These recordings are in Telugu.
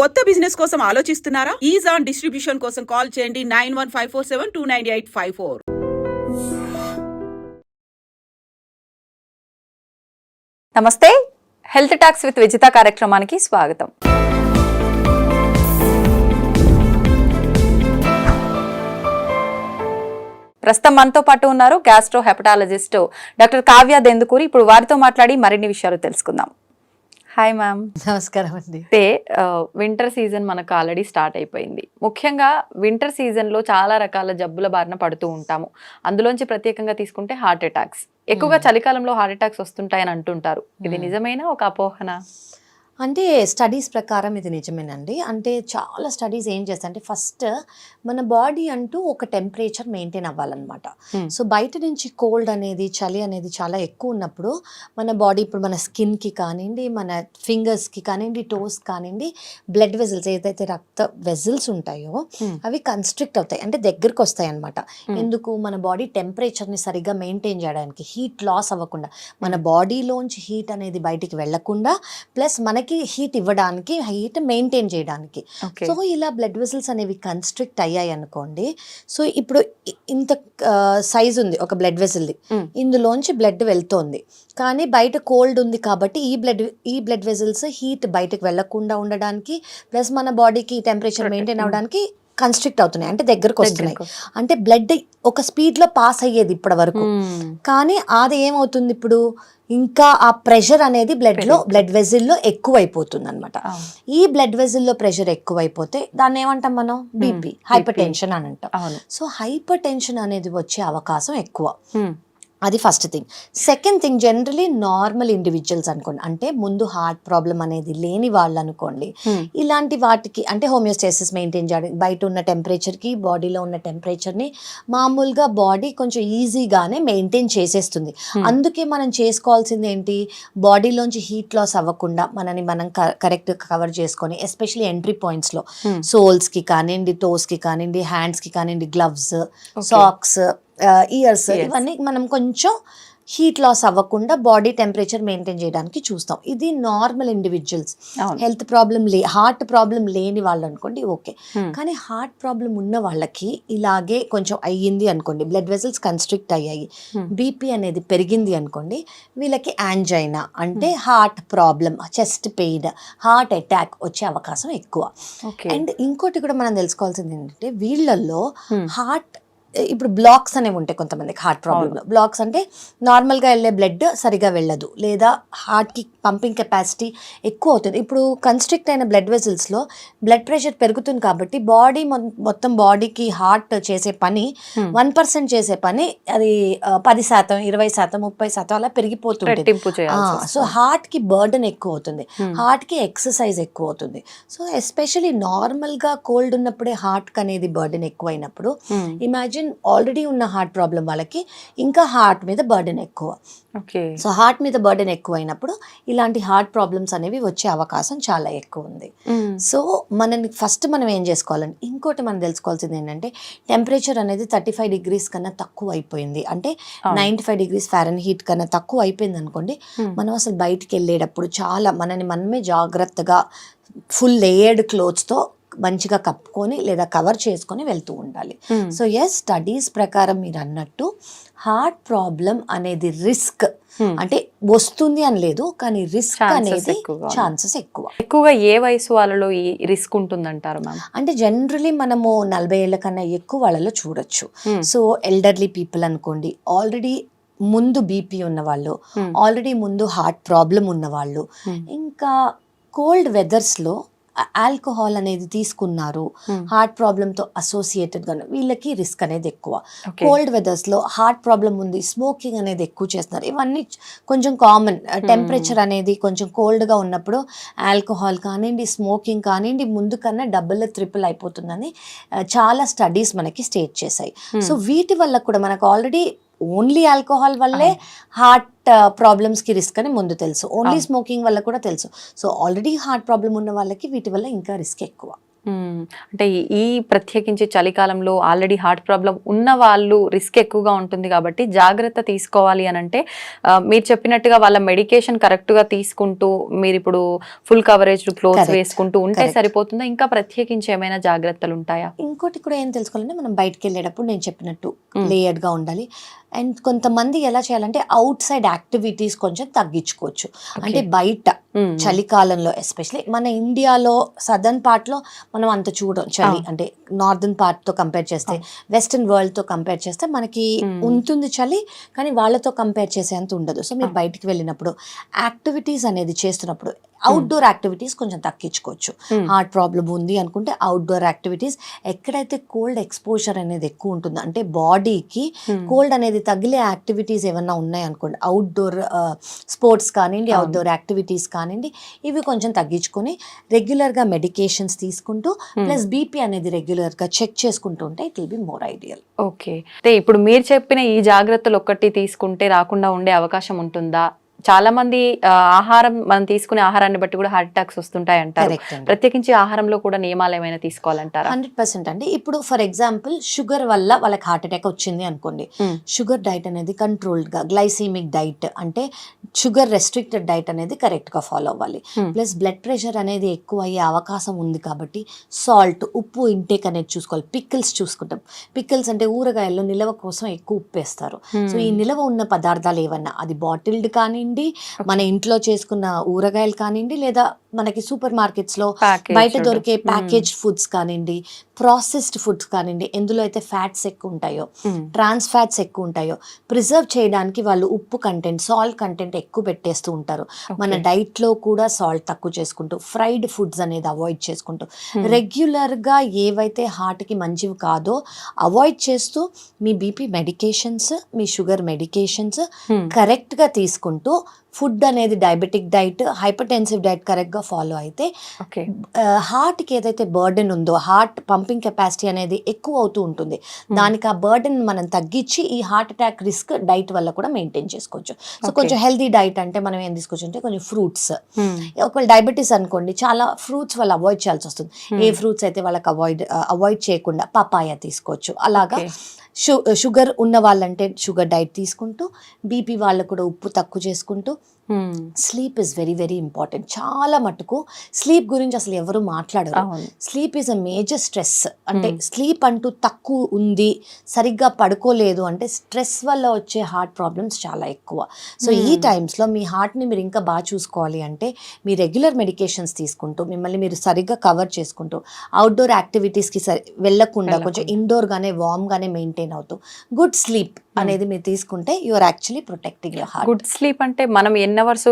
కొత్త బిజినెస్ కోసం ఆలోచిస్తున్నారా? ఈజ్ ఆన్ డిస్ట్రిబ్యూషన్ కోసం కాల్ చేయండి nine one five four seven two nine eight five four. నమస్తే. హెల్త్ టాక్స్ విత్ విజిత కార్యక్రమానికి స్వాగతం. ప్రస్తుతం మనతో పాటు ఉన్నారు gastro hepatologist doctor Kavya Dendukuri. ఇప్పుడు వారితో మాట్లాడి మరిన్ని విషయాలు తెలుసుకుందాం. Hi ma'am. నమస్కారం అండి. అయితే వింటర్ సీజన్ మనకు ఆల్రెడీ స్టార్ట్ అయిపోయింది. ముఖ్యంగా వింటర్ సీజన్లో చాలా రకాల జబ్బుల బారిన పడుతూ ఉంటాము. అందులోంచి ప్రత్యేకంగా తీసుకుంటే హార్ట్ అటాక్స్ ఎక్కువగా చలికాలంలో హార్ట్ అటాక్స్ వస్తుంటాయని అంటుంటారు. ఇది. నిజమేనా ఒక అపోహన? అంటే స్టడీస్ ప్రకారం ఇది నిజమేనండి. అంటే చాలా స్టడీస్ ఏం చేస్తాయి అంటే ఫస్ట్ మన బాడీ అంటూ ఒక టెంపరేచర్ మెయింటైన్ అవ్వాలన్నమాట. సో బయట నుంచి కోల్డ్ అనేది చలి అనేది చాలా ఎక్కువ ఉన్నప్పుడు మన బాడీ ఇప్పుడు మన స్కిన్కి కానివ్వండి మన ఫింగర్స్కి కానివ్వండి టోస్ కానివ్వండి బ్లడ్ వెజల్స్ ఏదైతే రక్త వెజల్స్ ఉంటాయో. అవి కన్స్ట్రిక్ట్ అవుతాయి. అంటే దగ్గరికి వస్తాయి అనమాట. ఎందుకు? మన బాడీ టెంపరేచర్ని సరిగ్గా మెయింటైన్ చేయడానికి హీట్ లాస్ అవ్వకుండా. మన బాడీలోంచి హీట్ అనేది బయటికి వెళ్ళకుండా ప్లస్ మనకి హీట్ ఇవ్వడానికి హీట్ మెయింటైన్ చేయడానికి. సో ఇలా బ్లడ్ వెసల్స్ అనేవి కన్స్ట్రిక్ట్ అయ్యాయి అనుకోండి. సో ఇప్పుడు ఇంత సైజ్ ఉంది ఒక బ్లడ్ వెసల్ది. ఇందులోంచి బ్లడ్ వెళ్తోంది. కానీ బయట కోల్డ్ ఉంది కాబట్టి ఈ బ్లడ్ ఈ బ్లడ్ వెసల్స్ హీట్ బయటకు వెళ్ళకుండా ఉండడానికి ప్లస్ మన బాడీకి టెంపరేచర్ మెయింటైన్. అవడానికి కన్స్ట్రిక్ట్ అవుతున్నాయి. అంటే దగ్గరకు వస్తున్నాయి. అంటే బ్లడ్ ఒక స్పీడ్లో పాస్ అయ్యేది ఇప్పటి వరకు మ్మ్. కానీ అది ఏమవుతుంది ఇప్పుడు? ఇంకా ఆ ప్రెషర్ అనేది బ్లడ్లో పెరుగుతుంది. బ్లడ్ వెజిల్లో ఎక్కువ అయిపోతుంది అనమాట. ఈ బ్లడ్ వెజిల్లో ప్రెషర్ ఎక్కువైపోతే దాన్ని ఏమంటాం మనం? బీపీ హైపర్ టెన్షన్ అని అంటాం. సో హైపర్ టెన్షన్ అనేది వచ్చే అవకాశం ఎక్కువ. మ్మ్. అది first thing second thing generally normal individuals అనుకోండి అంటే ముందు హార్ట్ ప్రాబ్లం అనేది లేని వాళ్ళు అనుకోండి మ్మ్. ఇలాంటి వాటికి అంటే హోమియోస్టేసిస్ మెయింటైన్ చేయడానికి బయట ఉన్న టెంపరేచర్కి బాడీలో ఉన్న టెంపరేచర్ని మామూలుగా బాడీ కొంచెం ఈజీగానే మెయింటైన్ చేసేస్తుంది Hmm. అందుకే మనం చేసుకోవాల్సింది ఏంటి బాడీలోంచి హీట్ లాస్ అవ్వకుండా మనని మనం కరెక్ట్ కవర్ చేసుకొని ఎస్పెషలీ ఎంట్రీ పాయింట్స్లో Hmm. సోల్స్కి కానివ్వండి టోస్కి కానివ్వండి హ్యాండ్స్కి కానివ్వండి గ్లవ్స్. Socks years. ఇవన్నీ మనం కొంచెం హీట్ లాస్ అవ్వకుండా బాడీ టెంపరేచర్ మెయింటైన్ చేయడానికి చూస్తాం ఇది నార్మల్ ఇండివిజువల్స్ హెల్త్ ప్రాబ్లం లే హార్ట్ ప్రాబ్లం లేని వాళ్ళు అనుకోండి ఓకే మ్మ్. కానీ హార్ట్ ప్రాబ్లం ఉన్న వాళ్ళకి ఇలాగే కొంచెం అయ్యింది అనుకోండి బ్లడ్ వెసల్స్ కన్స్ట్రిక్ట్ అయ్యాయి Hmm. బీపీ అనేది పెరిగింది అనుకోండి వీళ్ళకి యాంజైనా అంటే heart problem chest pain heart attack వచ్చే అవకాశం ఎక్కువ అండ్ ఇంకోటి కూడా మనం తెలుసుకోవాల్సింది ఏంటంటే వీళ్ళల్లో Hmm. హార్ట్ ఇప్పుడు బ్లాక్స్ అనేవి ఉంటాయి కొంతమందికి హార్ట్ ప్రాబ్లంలో బ్లాక్స్ అంటే నార్మల్గా వెళ్ళే బ్లడ్ సరిగా వెళ్ళదు లేదా హార్ట్కి పంపింగ్ కెపాసిటీ ఎక్కువ అవుతుంది. ఇప్పుడు కన్స్ట్రిక్ట్ అయిన బ్లడ్ వెజల్స్లో బ్లడ్ ప్రెషర్ పెరుగుతుంది కాబట్టి బాడీ మొత్తం బాడీకి హార్ట్ చేసే పని Hmm. వన్ పర్సెంట్ చేసే పని అది పది శాతం ఇరవై శాతం ముప్పై శాతం అలా పెరిగిపోతుంది సో హార్ట్కి బర్డన్ ఎక్కువ అవుతుంది. Hmm. హార్ట్కి ఎక్సర్సైజ్ ఎక్కువ అవుతుంది. సో ఎస్పెషలీ నార్మల్గా కోల్డ్ ఉన్నప్పుడే హార్ట్కి అనేది బర్డన్ ఎక్కువ అయినప్పుడు మ్మ్. ఇమాజిన్ ఆల్రెడీ ఉన్న హార్ట్ ప్రాబ్లం వాళ్ళకి ఇంకా హార్ట్ మీద బర్డన్ ఎక్కువ ఓకే సో హార్ట్ మీద బర్డన్ ఎక్కువ అయినప్పుడు ఇలాంటి హార్ట్ ప్రాబ్లమ్స్ అనేవి వచ్చే అవకాశం చాలా ఎక్కువ ఉంది. సో మనని ఫస్ట్ మనం ఏం చేసుకోవాలండి ఇంకోటి మనం తెలుసుకోవాల్సింది ఏంటంటే టెంపరేచర్ అనేది థర్టీ ఫైవ్ డిగ్రీస్ కన్నా తక్కువ అయిపోయింది అంటే. Ninety five degrees Fahrenheit కన్నా తక్కువ అయిపోయింది అనుకోండి మ్మ్. మనం అసలు బయటికి వెళ్ళేటప్పుడు చాలా మనని మనమే జాగ్రత్తగా ఫుల్ లేయర్డ్ క్లోత్స్తో మంచిగా కప్పుకొని లేదా కవర్ చేసుకొని వెళ్తూ ఉండాలి. సో ఎస్ స్టడీస్ ప్రకారం మీరు అన్నట్టు హార్ట్ ప్రాబ్లం అనేది రిస్క్ మ్మ్. అంటే వస్తుంది అని లేదు కానీ రిస్క్ అనేది. ఛాన్సెస్ ఎక్కువ ఎక్కువగా ఏ వయసు వాళ్ళలో ఈ రిస్క్ ఉంటుందంటారు మ్యామ్ అంటే జనరలీ మనము నలభై ఏళ్ళ కన్నా ఎక్కువ వాళ్ళలో చూడొచ్చు. సో ఎల్డర్లీ పీపుల్ అనుకోండి ఆల్రెడీ ముందు బీపీ ఉన్నవాళ్ళు. ఆల్రెడీ ముందు హార్ట్ ప్రాబ్లం ఉన్నవాళ్ళు మ్మ్. ఇంకా కోల్డ్ వెదర్స్లో ఆల్కహాల్ అనేది తీసుకున్నారు. మ్మ్. హార్ట్ ప్రాబ్లంతో అసోసియేటెడ్గా వీళ్ళకి రిస్క్ అనేది ఎక్కువ. కోల్డ్ వెదర్స్లో హార్ట్ ప్రాబ్లం ఉంది స్మోకింగ్ అనేది ఎక్కువ చేస్తున్నారు. ఇవన్నీ కొంచెం కామన్. టెంపరేచర్ అనేది కొంచెం కోల్డ్గా ఉన్నప్పుడు ఆల్కహాల్ కానివ్వండి స్మోకింగ్ కానివ్వండి ముందు కన్నా డబుల్ త్రిపుల్ అయిపోతుందని చాలా స్టడీస్ మనకి స్టేట్ చేశాయి. సో వీటి వల్ల కూడా మనకు ఆల్రెడీ ఓన్లీ ఆల్కహాల్ వల్లే హార్ట్ ప్రాబ్లమ్స్కి రిస్క్ అని ముందు తెలుసు ఓన్లీ. స్మోకింగ్ వల్ల కూడా తెలుసు సో ఆల్రెడీ హార్ట్ ప్రాబ్లం ఉన్న వాళ్ళకి వీటి వల్ల ఇంకా రిస్క్ ఎక్కువ. అంటే ఈ- ప్రత్యేకించి చలికాలంలో ఆల్రెడీ హార్ట్ ప్రాబ్లం ఉన్న వాళ్ళు రిస్క్ ఎక్కువగా ఉంటుంది కాబట్టి జాగ్రత్త తీసుకోవాలి అని అంటే మీరు చెప్పినట్టుగా వాళ్ళ మెడికేషన్ కరెక్ట్గా తీసుకుంటూ మీరు ఇప్పుడు ఫుల్ కవరేజ్ క్లోత్స్ Correct. వేసుకుంటూ ఉంటే. సరిపోతుందా ఇంకా ప్రత్యేకించి ఏమైనా జాగ్రత్తలు ఉంటాయా ఇంకోటి కూడా ఏం తెలుసుకోవాలంటే మనం బయటకు వెళ్ళేటప్పుడు నేను చెప్పినట్టు Mm. లేయర్డ్గా ఉండాలి అండ్ కొంతమంది ఎలా చేయాలంటే అవుట్ సైడ్ యాక్టివిటీస్ కొంచెం తగ్గించుకోవచ్చు అంటే బయట. చలికాలంలో ఎస్పెషలీ మన ఇండియాలో సదర్న్ పార్ట్లో మనం అంత చూడం చలి. అంటే నార్దర్న్ పార్ట్తో కంపేర్ చేస్తే వెస్టర్న్ వరల్డ్తో కంపేర్ చేస్తే మనకి. ఉంటుంది చలి కానీ వాళ్ళతో కంపేర్ చేసేంత ఉండదు సో మీరు. బయటికి వెళ్ళినప్పుడు యాక్టివిటీస్ అనేది చేస్తున్నప్పుడు అవుట్డోర్ యాక్టివిటీస్ కొంచెం తగ్గించుకోవచ్చు. హార్ట్ ప్రాబ్లం ఉంది అనుకుంటే అవుట్డోర్ యాక్టివిటీస్ ఎక్కడైతే కోల్డ్ ఎక్స్పోజర్ అనేది ఎక్కువ ఉంటుందో అంటే బాడీకి. కోల్డ్ అనేది తగిలే యాక్టివిటీస్ ఏమన్నా ఉన్నాయి అనుకోండి అవుట్డోర్ స్పోర్ట్స్ కానివ్వండి అవును. అవుట్డోర్ యాక్టివిటీస్ కానివ్వండి ఇవి కొంచెం తగ్గించుకొని రెగ్యులర్గా మెడికేషన్స్ తీసుకుంటూ. ప్లస్ బీపీ అనేది రెగ్యులర్గా చెక్ చేసుకుంటూ ఉంటే it will be more ideal okay అయితే ఇప్పుడు మీరు చెప్పిన ఈ జాగ్రత్తలు ఒక్కటి తీసుకుంటే రాకుండా ఉండే అవకాశం ఉంటుందా? చాలా మంది ఆ, ఆహారం మనం తీసుకునే ఆహారాన్ని బట్టి కూడా హార్ట్ అటాక్స్ వస్తుంటాయి అంటారు. ప్రత్యేకించి ఆహారంలో కూడా నియమాలు ఏమైనా తీసుకోవాలంటారా? హండ్రెడ్ పర్సెంట్ అండి. ఇప్పుడు ఫర్ ఎగ్జాంపుల్ షుగర్ వల్ల వాళ్ళకి హార్ట్ అటాక్ వచ్చింది అనుకోండి. షుగర్ డైట్ అనేది కంట్రోల్డ్గా గ్లైసీమిక్ డైట్ అంటే షుగర్ రెస్ట్రిక్టెడ్ డైట్ అనేది కరెక్ట్గా ఫాలో అవ్వాలి. ప్లస్ బ్లడ్ ప్రెషర్ అనేది ఎక్కువ అయ్యే అవకాశం ఉంది కాబట్టి సాల్ట్ ఉప్పు ఇంటేక్ అనేది చూసుకోవాలి. పికిల్స్ చూసుకుంటాం. పికిల్స్ అంటే ఊరగాయల్లో నిల్వ కోసం ఎక్కువ ఉప్పు వేస్తారు. సో ఈ నిల్వ ఉన్న పదార్థాలు ఏమన్నా అది బాటిల్డ్ కానివ్వండి మన ఇంట్లో చేసుకున్న ఊరగాయలు కానివ్వండి లేదా మనకి సూపర్ మార్కెట్స్లో Packaged. బయట దొరికే. ప్యాకేజ్డ్ ఫుడ్స్ కానివ్వండి ప్రాసెస్డ్ ఫుడ్స్ కానివ్వండి ఎందులో అయితే ఫ్యాట్స్ ఎక్కువ ఉంటాయో. ట్రాన్స్ ఫ్యాట్స్ ఎక్కువ ఉంటాయో ప్రిజర్వ్ చేయడానికి వాళ్ళు ఉప్పు కంటెంట్ సాల్ట్ కంటెంట్ ఎక్కువ పెట్టేస్తూ ఉంటారు మన. డైట్లో కూడా సాల్ట్ తక్కువ చేసుకుంటూ ఫ్రైడ్ ఫుడ్స్ అనేది అవాయిడ్ చేసుకుంటూ Hmm. రెగ్యులర్గా ఏవైతే హార్ట్కి మంచివి కాదో అవాయిడ్ చేస్తూ మీ బీపీ మెడికేషన్స్ మీ షుగర్ మెడికేషన్స్. కరెక్ట్గా తీసుకుంటూ ఫుడ్ అనేది డయాబెటిక్ డైట్ హైపర్టెన్సివ్ డైట్ కరెక్ట్గా ఫాలో అయితే హార్ట్కి ఏదైతే బర్డెన్ ఉందో హార్ట్ పంపింగ్ కెపాసిటీ అనేది ఎక్కువ అవుతూ ఉంటుంది. దానికి ఆ బర్డెన్ మనం తగ్గించి ఈ హార్ట్ అటాక్ రిస్క్ డైట్ వల్ల కూడా మెయింటైన్ చేసుకోవచ్చు. సో. కొంచెం హెల్తీ డైట్ అంటే మనం ఏం తీసుకోవచ్చు అంటే కొంచెం ఫ్రూట్స్. మ్మ్. ఒకవేళ డయాబెటీస్ అనుకోండి చాలా ఫ్రూట్స్ వాళ్ళు అవాయిడ్ చేయాల్సి వస్తుంది. ఏ ఫ్రూట్స్ అయితే వాళ్ళకి అవాయిడ్ అవాయిడ్ చేయకుండా పపాయ తీసుకోవచ్చు. అలాగా షుగర్ ఉన్న వాళ్ళంటే షుగర్ డైట్ తీసుకుంటూ బీపీ వాళ్ళకు కూడా ఉప్పు తక్కువ చేసుకుంటూ sleep is very very important చాలా మటుకు స్లీప్ గురించి అసలు ఎవరు మాట్లాడరు. Sleep is a major stress అంటే Hmm. స్లీప్ అంటూ తక్కువ ఉంది సరిగ్గా పడుకోలేదు అంటే స్ట్రెస్ వల్ల వచ్చే హార్ట్ ప్రాబ్లమ్స్ చాలా ఎక్కువ. సో ఈ Hmm. టైమ్స్లో మీ హార్ట్ని మీరు ఇంకా బాగా చూసుకోవాలి అంటే మీ రెగ్యులర్ మెడికేషన్స్ తీసుకుంటూ మిమ్మల్ని మీరు సరిగ్గా కవర్ చేసుకుంటూ అవుట్డోర్ యాక్టివిటీస్కి సరి వెళ్ళకుండా కొంచెం. ఇండోర్గానే వామ్గానే మెయింటైన్ అవుతూ గుడ్ స్లీప్ అనేది మీరు తీసుకుంటే you are actually protecting your heart good sleep అంటే మనం ఎన్ని అవర్స్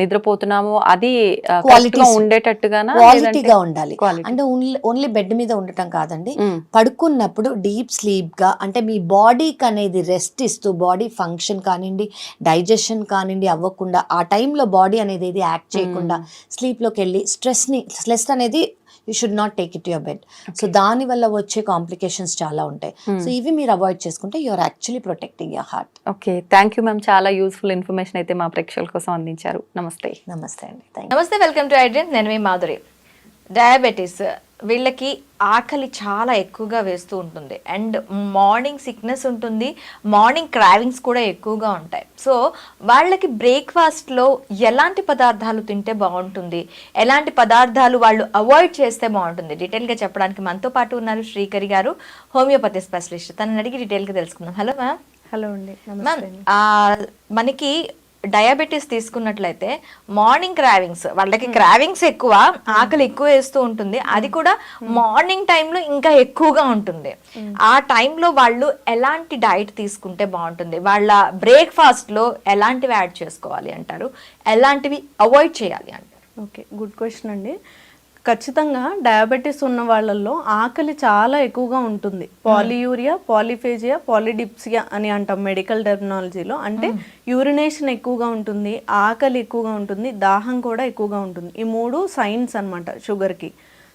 నిద్రపోతున్నామో అది గా sleep. ఉండేటట్టుగానా క్వాలిటీగా ఉండాలి. అంటే ఓన్లీ బెడ్ మీద ఉండటం కాదండి మ్మ్. పడుకున్నప్పుడు డీప్ స్లీప్గా అంటే మీ బాడీకి అనేది రెస్ట్ ఇస్తూ బాడీ ఫంక్షన్ కానివ్వండి డైజెషన్ కానివ్వండి అవ్వకుండా ఆ టైంలో బాడీ అనేది ఏది యాక్ట్ చేయకుండా స్లీప్లోకి వెళ్ళి స్ట్రెస్ని స్ట్రెస్ అనేది you should not take it your bed so దాని వల్ల వచ్చే కాంప్లికేషన్స్ చాలా ఉంటాయి. Hmm. సో ఇవి మీరు అవాయిడ్ చేసుకుంటే you are actually protecting your heart okay thank you ma'am చాలా యూస్ఫుల్ ఇన్ఫర్మేషన్ అయితే మా ప్రేక్షకుల కోసం అందించారు. నమస్తే. నమస్తే అండి. నమస్తే వెల్కమ్ టు ఐడ్రీమ్ నేను మీ మాధురి. డయాబెటీస్ వీళ్ళకి ఆకలి చాలా ఎక్కువగా వేస్తూ ఉంటుంది. అండ్ మార్నింగ్ సిక్నెస్ ఉంటుంది. మార్నింగ్ క్రావింగ్స్ కూడా ఎక్కువగా ఉంటాయి. సో వాళ్ళకి బ్రేక్ఫాస్ట్లో ఎలాంటి పదార్థాలు తింటే బాగుంటుంది? ఎలాంటి పదార్థాలు వాళ్ళు అవాయిడ్ చేస్తే బాగుంటుంది? డీటెయిల్గా చెప్పడానికి మనతో పాటు ఉన్నారు శ్రీకరి గారు హోమియోపతి స్పెషలిస్ట్. తనని అడిగి డీటెయిల్గా తెలుసుకుందాం. Hello ma'am. హలో అండి. మ్యామ్ మనకి డయాబెటీస్ తీసుకున్నట్లయితే మార్నింగ్ క్రావింగ్స్ వాళ్ళకి క్రావింగ్స్ ఎక్కువ ఆకలి ఎక్కువ వేస్తూ ఉంటుంది. అది కూడా మార్నింగ్ టైంలో ఇంకా ఎక్కువగా ఉంటుంది. ఆ టైంలో వాళ్ళు ఎలాంటి డైట్ తీసుకుంటే బాగుంటుంది? వాళ్ళ బ్రేక్ఫాస్ట్లో ఎలాంటివి యాడ్ చేసుకోవాలి అంటారు? ఎలాంటివి అవాయిడ్ చేయాలి అంటారు? ఓకే గుడ్ క్వశ్చన్ అండి. ఖచ్చితంగా డయాబెటీస్ ఉన్న వాళ్ళల్లో ఆకలి చాలా ఎక్కువగా ఉంటుంది. పాలియూరియా పాలిఫేజియా పాలిడిప్సియా అని అంటాం మెడికల్ టెర్మినాలజీలో. అంటే యూరినేషన్ ఎక్కువగా ఉంటుంది ఆకలి ఎక్కువగా ఉంటుంది దాహం కూడా ఎక్కువగా ఉంటుంది. ఈ మూడు సైన్స్ అనమాట షుగర్కి.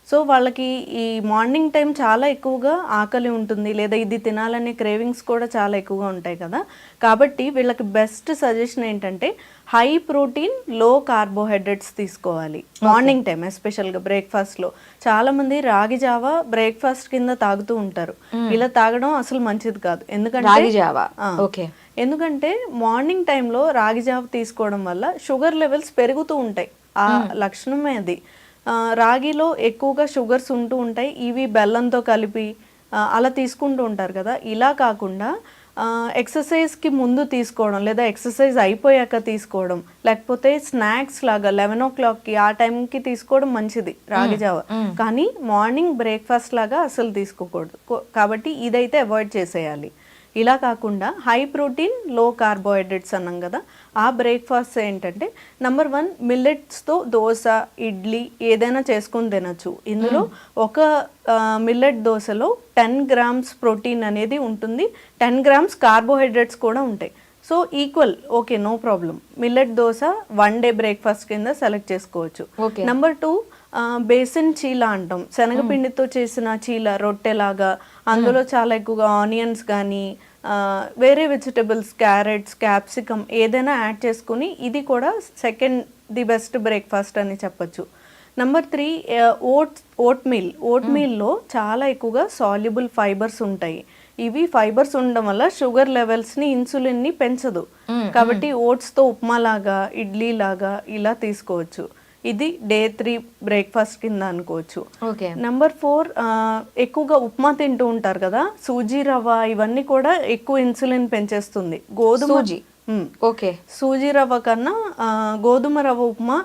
సో వాళ్ళకి ఈ మార్నింగ్ టైం చాలా ఎక్కువగా ఆకలి ఉంటుంది లేదా ఇది తినాలనే క్రేవింగ్స్ కూడా చాలా ఎక్కువగా ఉంటాయి కదా. కాబట్టి వీళ్ళకి బెస్ట్ సజెషన్ ఏంటంటే హై ప్రోటీన్లో కార్బోహైడ్రేట్స్ తీసుకోవాలి మార్నింగ్ టైం ఎస్పెషల్గా బ్రేక్ఫాస్ట్లో. చాలా మంది రాగి జావా బ్రేక్ఫాస్ట్ కింద తాగుతూ ఉంటారు. ఇలా తాగడం అసలు మంచిది కాదు. ఎందుకంటే రాగి జావా. ఓకే. ఎందుకంటే మార్నింగ్ టైంలో రాగి జావ తీసుకోవడం వల్ల షుగర్ లెవెల్స్ పెరుగుతూ ఉంటాయి. ఆ లక్షణమే అది. రాగిలో ఎక్కువగా షుగర్స్ ఉంటూ ఉంటాయి ఇవి బెల్లంతో కలిపి అలా తీసుకుంటూ ఉంటారు కదా. ఇలా కాకుండా ఎక్సర్సైజ్కి ముందు తీసుకోవడం లేదా ఎక్సర్సైజ్ అయిపోయాక తీసుకోవడం లేకపోతే స్నాక్స్ లాగా లెవెన్ ఓ క్లాక్కి ఆ టైంకి తీసుకోవడం మంచిది రాగి జావ. కానీ మార్నింగ్ బ్రేక్ఫాస్ట్ లాగా అసలు తీసుకోకూడదు. కాబట్టి ఇదైతే అవాయిడ్ చేసేయాలి. ఇలా కాకుండా హై ప్రోటీన్లో కార్బోహైడ్రేట్స్ అన్నాం కదా ఆ బ్రేక్ఫాస్ట్ ఏంటంటే నెంబర్ వన్ మిల్లెట్స్తో దోశ ఇడ్లీ ఏదైనా చేసుకొని తినచ్చు. ఇందులో ఒక మిల్లెట్ దోశలో టెన్ గ్రామ్స్ ప్రోటీన్ అనేది ఉంటుంది. టెన్ గ్రామ్స్ కార్బోహైడ్రేట్స్ కూడా ఉంటాయి. So equal okay no problem millet dosa one day breakfast కింద సెలెక్ట్ చేసుకోవచ్చు. నెంబర్ టూ బేసిన్ చీల అంటాం. శనగపిండితో చేసిన చీల రొట్టెలాగా. అందులో చాలా ఎక్కువగా ఆనియన్స్ కానీ వేరే వెజిటబుల్స్ క్యారెట్స్ క్యాప్సికమ్ ఏదైనా యాడ్ చేసుకుని ఇది కూడా సెకండ్ ది బెస్ట్ బ్రేక్ఫాస్ట్ అని చెప్పొచ్చు. Number three oat oatmeal ఓట్ మీల్లో చాలా ఎక్కువగా సాల్యుబుల్ ఫైబర్స్ ఉంటాయి. ఇవి ఫైబర్స్ ఉండడం వల్ల షుగర్ లెవెల్స్ని ఇన్సులిన్ని పెంచదు. కాబట్టి ఓట్స్తో ఉప్మా లాగా ఇడ్లీ లాగా ఇలా తీసుకోవచ్చు. ఇది డే త్రీ బ్రేక్ఫాస్ట్ కింద అనుకోవచ్చు. ఓకే. నెంబర్ ఫోర్ ఎక్కువగా ఉప్మా తింటూ ఉంటారు కదా సూజీ రవ్వ ఇవన్నీ కూడా ఎక్కువ ఇన్సులిన్ పెంచేస్తుంది. గోధుమ. ఓకే. సూజీ రవ్వ కన్నా గోధుమ రవ్వ upma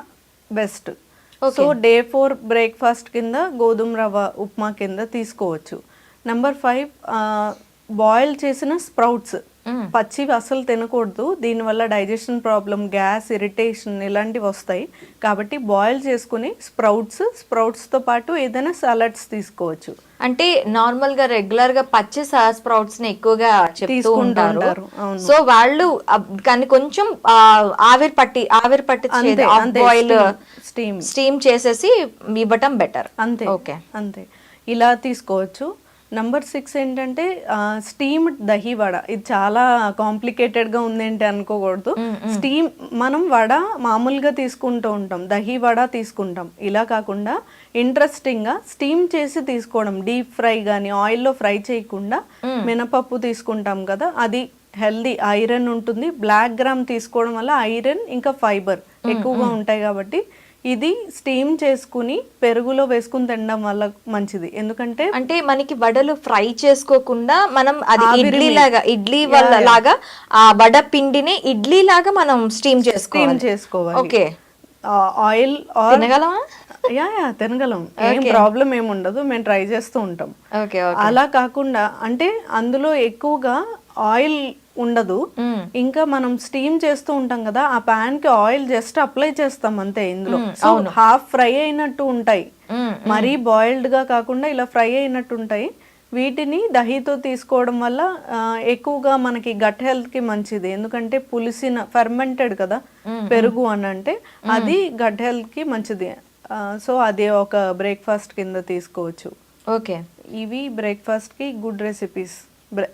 best. So day four breakfast కింద గోధుమ రవ్వ ఉప్మా కింద తీసుకోవచ్చు. నెంబర్ ఫైవ్ బాయిల్ చేసిన స్ప్రౌట్స్. పచ్చివి అసలు తినకూడదు. దీనివల్ల డైజెషన్ ప్రాబ్లం గ్యాస్ ఇరిటేషన్ ఇలాంటివి వస్తాయి. కాబట్టి బాయిల్ చేసుకుని స్ప్రౌట్స్ స్ప్రౌట్స్తో పాటు ఏదైనా సలాడ్స్ తీసుకోవచ్చు. అంటే నార్మల్గా రెగ్యులర్గా పచ్చి స్ప్రౌట్స్ని ఎక్కువగా చెప్తూ ఉంటారు. సో వాళ్ళు కానీ కొంచెం ఆవిరి పట్టి ఆవిరి పట్టి బాయిల్ steam. స్టీమ్ చేసేసి ఇవ్వటం బెటర్. అంతే ఓకే. అంతే. ఇలా తీసుకోవచ్చు. నంబర్ సిక్స్ ఏంటంటే స్టీమ్డ్ దహి వడ. ఇది చాలా కాంప్లికేటెడ్గా ఉందేంటి అనుకోకూడదు. స్టీమ్ మనం వడ మామూలుగా తీసుకుంటూ ఉంటాం. దహి వడ తీసుకుంటాం. ఇలా కాకుండా ఇంట్రెస్టింగ్గా స్టీమ్ చేసి తీసుకోవడం. డీప్ ఫ్రై కానీ ఆయిల్లో ఫ్రై చేయకుండా మినపప్పు తీసుకుంటాం కదా. అది హెల్దీ ఐరన్ ఉంటుంది. బ్లాక్ గ్రామ్ తీసుకోవడం వల్ల ఐరన్ ఇంకా ఫైబర్ ఎక్కువగా ఉంటాయి కాబట్టి ఇది స్టీమ్ చేసుకుని పెరుగులో వేసుకుని తినడం వల్ల మంచిది. ఎందుకంటే అంటే మనకి వడలు ఫ్రై చేసుకోకుండా మనం అది ఇడ్లీ లాగా ఇడ్లీ వల్ల లాగా ఆ వడ పిండిని ఇడ్లీ లాగా మనం స్టీమ్ స్టీమ్ చేసుకోవాలి. చేసుకోవాలి. ఓకే ఆయిల్ తినగలమా? యా యా తినగలం. ఏం ప్రాబ్లం ఏమి ఉండదు. మేము ట్రై చేస్తూ ఉంటాం. ఓకే అలా కాకుండా అంటే అందులో ఎక్కువగా ఆయిల్ ఉండదు. ఇంకా మనం స్టీమ్ చేస్తూ ఉంటాం కదా ఆ పాన్కి ఆయిల్ జస్ట్ అప్లై చేస్తాం అంతే ఇందులో. హాఫ్ ఫ్రై అయినట్టు ఉంటాయి. మరీ బాయిల్డ్గా కాకుండా ఇలా ఫ్రై అయినట్టు ఉంటాయి. వీటిని దహితో తీసుకోవడం వల్ల ఎక్కువగా మనకి గట్ హెల్త్కి మంచిది. ఎందుకంటే పులిసిన ఫర్మెంటెడ్ కదా పెరుగు అని అంటే అది గట్ హెల్త్కి మంచిది సో అది ఒక బ్రేక్ఫాస్ట్ కింద తీసుకోవచ్చు. ఓకే. ఇవి బ్రేక్ఫాస్ట్కి గుడ్ రెసిపీస్.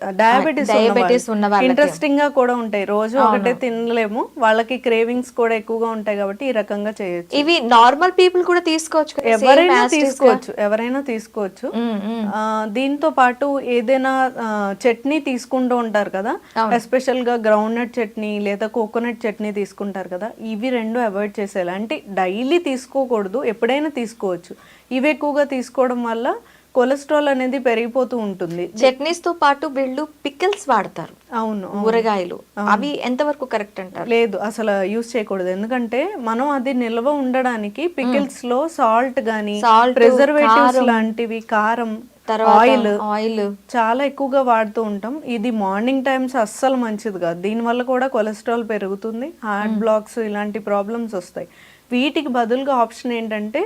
డయాబెటీస్ diabetes ఉన్న వాళ్ళకి. ఇంట్రెస్టింగ్గా కూడా ఉంటాయి. రోజు ఒకటే తినలేము. వాళ్ళకి క్రేవింగ్స్ కూడా ఎక్కువగా ఉంటాయి కాబట్టి ఈ రకంగా చేయొచ్చు. ఇవి నార్మల్ పీపుల్ కూడా తీసుకోవచ్చు ఎవరైనా. తీసుకోవచ్చు. ఎవరైనా తీసుకోవచ్చు. దీంతో పాటు ఏదైనా చట్నీ తీసుకుంటూ ఉంటారు కదా. ఎస్పెషల్గా గ్రౌండ్ నట్ చట్నీ లేదా కోకోనట్ చట్నీ తీసుకుంటారు కదా. ఇవి రెండు అవాయిడ్ చేసేయాలి. అంటే డైలీ తీసుకోకూడదు. ఎప్పుడైనా తీసుకోవచ్చు. ఇవి ఎక్కువగా తీసుకోవడం వల్ల కొలెస్ట్రాల్ అనేది పెరిగిపోతూ ఉంటుంది. చట్నీస్తో పాటు వీళ్ళు పికిల్స్ వాడతారు. అవును. ఊరగాయలు. అవి ఎంతవరకు కరెక్ట్ అంటారు? లేదు అసలు యూస్ చేయకూడదు. ఎందుకంటే మనం అది నిల్వ ఉండడానికి పికిల్స్లో సాల్ట్ గానీ ప్రిజర్వేటివ్స్. లాంటివి కారం ఆయిల్ ఆయిల్. చాలా ఎక్కువగా వాడుతూ ఉంటాం. ఇది మార్నింగ్ టైమ్స్ అస్సలు మంచిది కాదు. దీనివల్ల కూడా కొలెస్ట్రాల్ పెరుగుతుంది. హార్ట్ బ్లాక్స్ ఇలాంటి ప్రాబ్లమ్స్ వస్తాయి. వీటికి బదులుగా ఆప్షన్ ఏంటంటే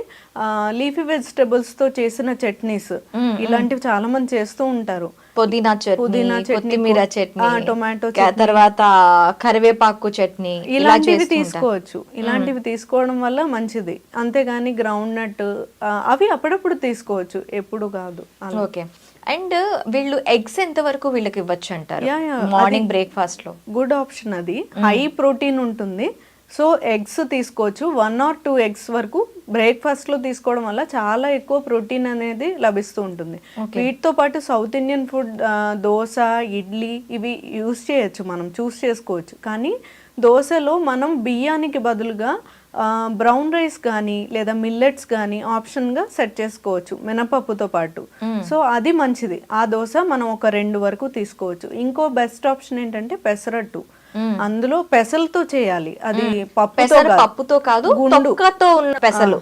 లీఫీ వెజిటబుల్స్తో చేసిన చట్నీస్. ఇలాంటివి చాలా మంది చేస్తూ ఉంటారు. పుదీనా చట్నీ పుదీనా చట్నీ, కొత్తిమీర ఆ, చట్నీ టొమాటో తర్వాత కరివేపాకు చట్నీ ఇలా ఇలాంటివి. తీసుకోవచ్చు. ఇలాంటివి తీసుకోవడం వల్ల మంచిది. అంతేగాని గ్రౌండ్ నట్ అవి అప్పుడప్పుడు తీసుకోవచ్చు. ఎప్పుడు కాదు. ఓకే. అండ్ వీళ్ళు ఎగ్స్ ఎంత వరకు వీళ్ళకి ఇవ్వచ్చు అంటారు మార్నింగ్ బ్రేక్ఫాస్ట్లో. గుడ్ ఆప్షన్ అది. హై ప్రోటీన్ ఉంటుంది. సో ఎగ్స్ తీసుకోవచ్చు. వన్ ఆర్ టూ ఎగ్స్ వరకు బ్రేక్ఫాస్ట్లో తీసుకోవడం వల్ల చాలా ఎక్కువ ప్రోటీన్ అనేది లభిస్తూ ఉంటుంది. వీటితో పాటు south Indian food dosa idli ఇవి యూస్ చేయొచ్చు మనం చూస్ చేసుకోవచ్చు. కానీ దోశలో మనం బియ్యానికి బదులుగా బ్రౌన్ రైస్ కానీ లేదా మిల్లెట్స్ కానీ ఆప్షన్గా సెట్ చేసుకోవచ్చు మినపప్పుతో పాటు. సో అది మంచిది. ఆ దోశ మనం ఒక రెండు వరకు తీసుకోవచ్చు. ఇంకో బెస్ట్ ఆప్షన్ ఏంటంటే పెసరట్టు. అందులో పెసలతో చేయాలి. అది పప్పుతో. పప్పుతో కాదు గుండు. తొక్కతో ఉన్న పెసలు.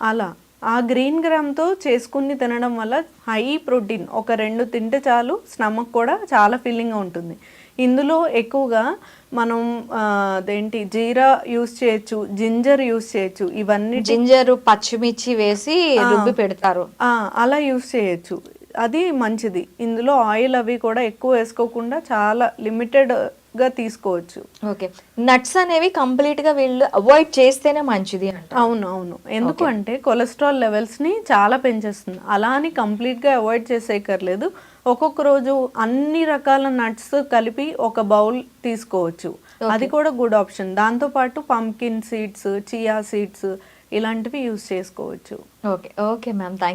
అలా. ఆ గ్రీన్ గ్రామ్తో చేసుకుని తినడం వల్ల హై ప్రోటీన్ ఒక రెండు తింటే చాలు స్టమక్ కూడా చాలా ఫీలింగ్ ఉంటుంది. ఇందులో ఎక్కువగా మనం అదేంటి జీరా యూస్ చేయొచ్చు జింజర్ యూస్ చేయొచ్చు ఇవన్నీ జింజర్ పచ్చిమిర్చి వేసి రుబ్బి పెడతారు. ఆ, అలా యూస్ చేయొచ్చు. అది మంచిది. ఇందులో ఆయిల్ అవి కూడా ఎక్కువ వేసుకోకుండా చాలా లిమిటెడ్ గా తీసుకోవచ్చు. ఓకే. నట్స్ అనేవి కంప్లీట్గా వీళ్ళు అవాయిడ్ చేస్తేనే మంచిది అంట అవును అవును. ఎందుకు అంటే కొలెస్ట్రాల్ లెవెల్స్ని చాలా పెంచేస్తుంది. అలా అని కంప్లీట్గా అవాయిడ్ చేసేయక్కర్లేదు. ఒక్కొక్క రోజు అన్ని రకాల నట్స్ కలిపి ఒక బౌల్ తీసుకోవచ్చు. అది కూడా గుడ్ ఆప్షన్. దాంతో పాటు పంకిన్ సీడ్స్ చియా సీడ్స్ ఇలాంటివి యూస్ చేసుకోవచ్చు. ఓకే. Okay ma'am. థ్యాంక్